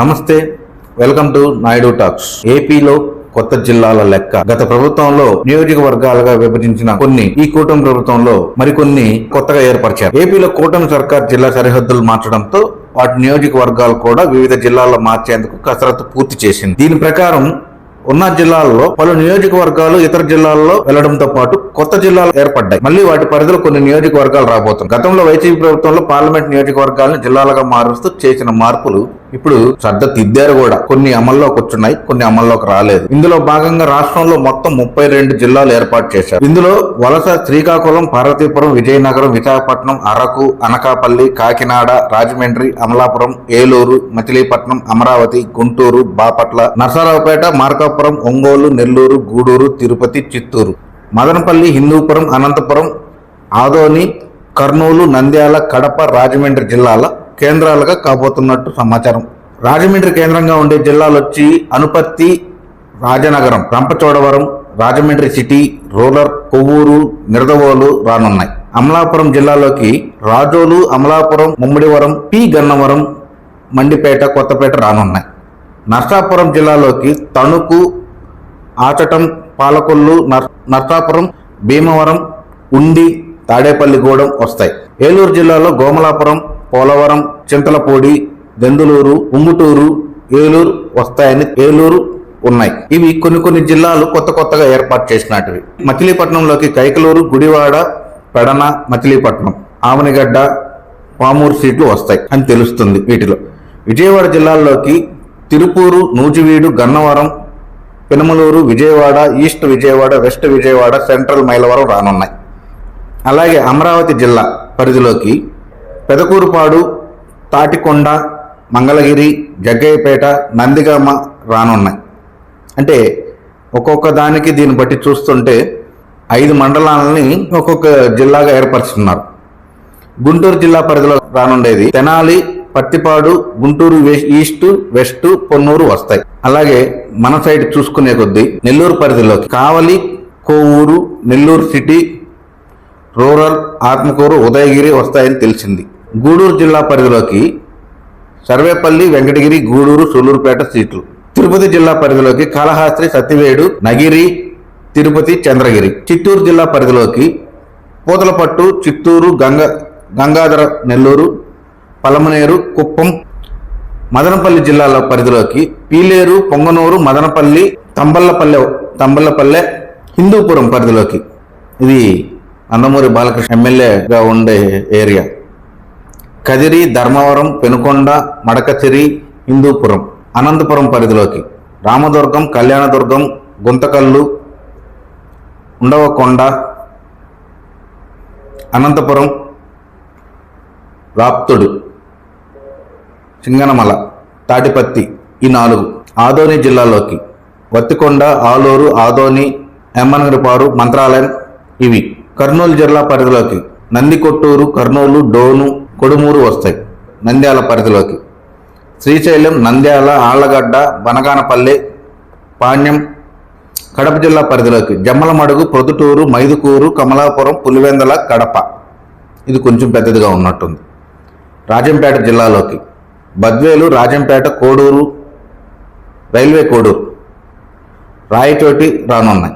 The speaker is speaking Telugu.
నమస్తే వెల్కమ్ టు నాయుడు టాక్స్. ఏపీలో కొత్త జిల్లాల లెక్క. గత ప్రభుత్వంలో నియోజకవర్గాలుగా విభజించిన కొన్ని ఈ కూటమి ప్రభుత్వంలో మరికొన్ని కొత్తగా ఏర్పరిచారు. ఏపీలో కూటమి సర్కార్ జిల్లా సరిహద్దులు మార్చడంతో వాటి నియోజకవర్గాలు కూడా వివిధ జిల్లాల్లో మార్చేందుకు కసరత్తు పూర్తి చేసింది. దీని ప్రకారం ఉన్న జిల్లాల్లో పలు నియోజకవర్గాలు ఇతర జిల్లాల్లో వెళ్ళడంతో పాటు కొత్త జిల్లాలు ఏర్పడ్డాయి. మళ్ళీ వాటి పరిధిలో కొన్ని నియోజకవర్గాలు రాబోతున్నాయి. గతంలో వైసీపీ ప్రభుత్వంలో పార్లమెంట్ నియోజకవర్గాలను జిల్లాలుగా మారుస్తూ చేసిన మార్పులు ఇప్పుడు శ్రద్ధ తిద్దారు కూడా. కొన్ని అమల్లోకి వచ్చున్నాయి కొన్ని అమల్లోకి రాలేదు. ఇందులో భాగంగా రాష్ట్రంలో మొత్తం ముప్పై రెండు జిల్లాలు ఏర్పాటు చేశారు. ఇందులో వలస శ్రీకాకుళం పార్వతీపురం విజయనగరం విశాఖపట్నం అరకు అనకాపల్లి కాకినాడ రాజమండ్రి అమలాపురం ఏలూరు మచిలీపట్నం అమరావతి గుంటూరు బాపట్ల నరసరావుపేట మార్కాపురం ఒంగోలు నెల్లూరు గూడూరు తిరుపతి చిత్తూరు. మదనపల్లి హిందూపురం అనంతపురం ఆదోని కర్నూలు నంద్యాల కడప రాజమండ్రి జిల్లాల కేంద్రాలుగా కాబోతున్నట్టు సమాచారం. రాజమండ్రి కేంద్రంగా ఉండే జిల్లాలు వచ్చి అనుపత్తి రాజనగరం రంపచోడవరం రాజమండ్రి సిటీ రూరల్ కొవ్వూరు నిడదవోలు రానున్నాయి. అమలాపురం జిల్లాలోకి రాజోలు అమలాపురం ముమ్మిడివరం పి. గన్నవరం మండిపేట కొత్తపేట రానున్నాయి. నర్సాపురం జిల్లాలోకి తణుకు ఆచటం పాలకొల్లు నర్ నర్సాపురం భీమవరం ఉండి తాడేపల్లిగూడెం వస్తాయి. ఏలూరు జిల్లాలో గోమలాపురం పోలవరం చింతలపూడి దెందులూరు ఉమ్ముటూరు ఏలూరు వస్తాయని ఏలూరు ఉన్నాయి. ఇవి కొన్ని కొన్ని జిల్లాలు కొత్త కొత్తగా ఏర్పాటు చేసినటివి. మచిలీపట్నంలోకి కైకలూరు గుడివాడ పెడన మచిలీపట్నం ఆవనిగడ్డ పామూరు సీట్లు వస్తాయి అని తెలుస్తుంది వీటిలో. Vijayawada జిల్లాల్లోకి Tiruvuru Nuzvid Gannavaram Penamaluru Vijayawada east Vijayawada west Vijayawada central Mylavaram రానున్నాయి. అలాగే అమరావతి జిల్లా పరిధిలోకి పెదకూరుపాడు తాటికొండ మంగళగిరి జగ్గయ్యపేట నందిగామ రానున్నాయి. అంటే ఒక్కొక్క దానికి దీన్ని బట్టి చూస్తుంటే ఐదు మండలాలని ఒక్కొక్క జిల్లాగా ఏర్పరుచుతున్నారు గుంటూరు జిల్లా పరిధిలో రానుండేది. తెనాలి పత్తిపాడు గుంటూరు ఈస్ట్ వెస్ట్ పొన్నూరు వస్తాయి. అలాగే మన సైడ్ చూసుకునే కొద్దీ నెల్లూరు పరిధిలోకి కావలి కోవూరు నెల్లూరు సిటీ రూరల్ ఆత్మకూరు ఉదయగిరి వస్తాయని తెలిసింది. గూడూరు జిల్లా పరిధిలోకి సర్వేపల్లి వెంకటగిరి గూడూరు సూలూరుపేట సీట్లు. తిరుపతి జిల్లా పరిధిలోకి కాళహస్త్రి సత్యవేడు నగిరి తిరుపతి చంద్రగిరి. చిత్తూరు జిల్లా పరిధిలోకి పూతలపట్టు చిత్తూరు గంగ గంగాధర నెల్లూరు పలమనేరు కుప్పం మదనపల్లి జిల్లాల పరిధిలోకి పీలేరు పొంగనూరు మదనపల్లి తంబల్లపల్లె తంబల్లపల్లె హిందూపురం పరిధిలోకి. ఇది అన్నమూరి బాలకృష్ణ ఎమ్మెల్యేగా ఉండే ఏరియా. కదిరి ధర్మవరం పెనుకొండ మడకచిరి హిందూపురం అనంతపురం పరిధిలోకి. రామదుర్గం కళ్యాణదుర్గం గుంతకల్లు ఉండవకొండ అనంతపురం రాప్తుడు సింగనమల తాటిపత్తి ఈ నాలుగు. ఆదోని జిల్లాలోకి. వత్తికొండ ఆలూరు ఆదోని ఎమ్మనగిరిపారు మంత్రాలయం ఇవి. కర్నూలు జిల్లా పరిధిలోకి. నందికొట్టూరు కర్నూలు డోను కొడుమూరు వస్తాయి నంద్యాల పరిధిలోకి. శ్రీశైలం నంద్యాల ఆళ్ళగడ్డ బనగానపల్లి పాణ్యం కడప జిల్లా పరిధిలోకి. జమ్మలమడుగు ప్రొద్దుటూరు మైదుకూరు కమలాపురం పులివెందల కడప. ఇది కొంచెం పెద్దదిగా ఉన్నట్టుంది. రాజంపేట జిల్లాలోకి. బద్వేలు రాజంపేట కోడూరు రైల్వే కోడూరు రాయచోటి రానున్నాయి.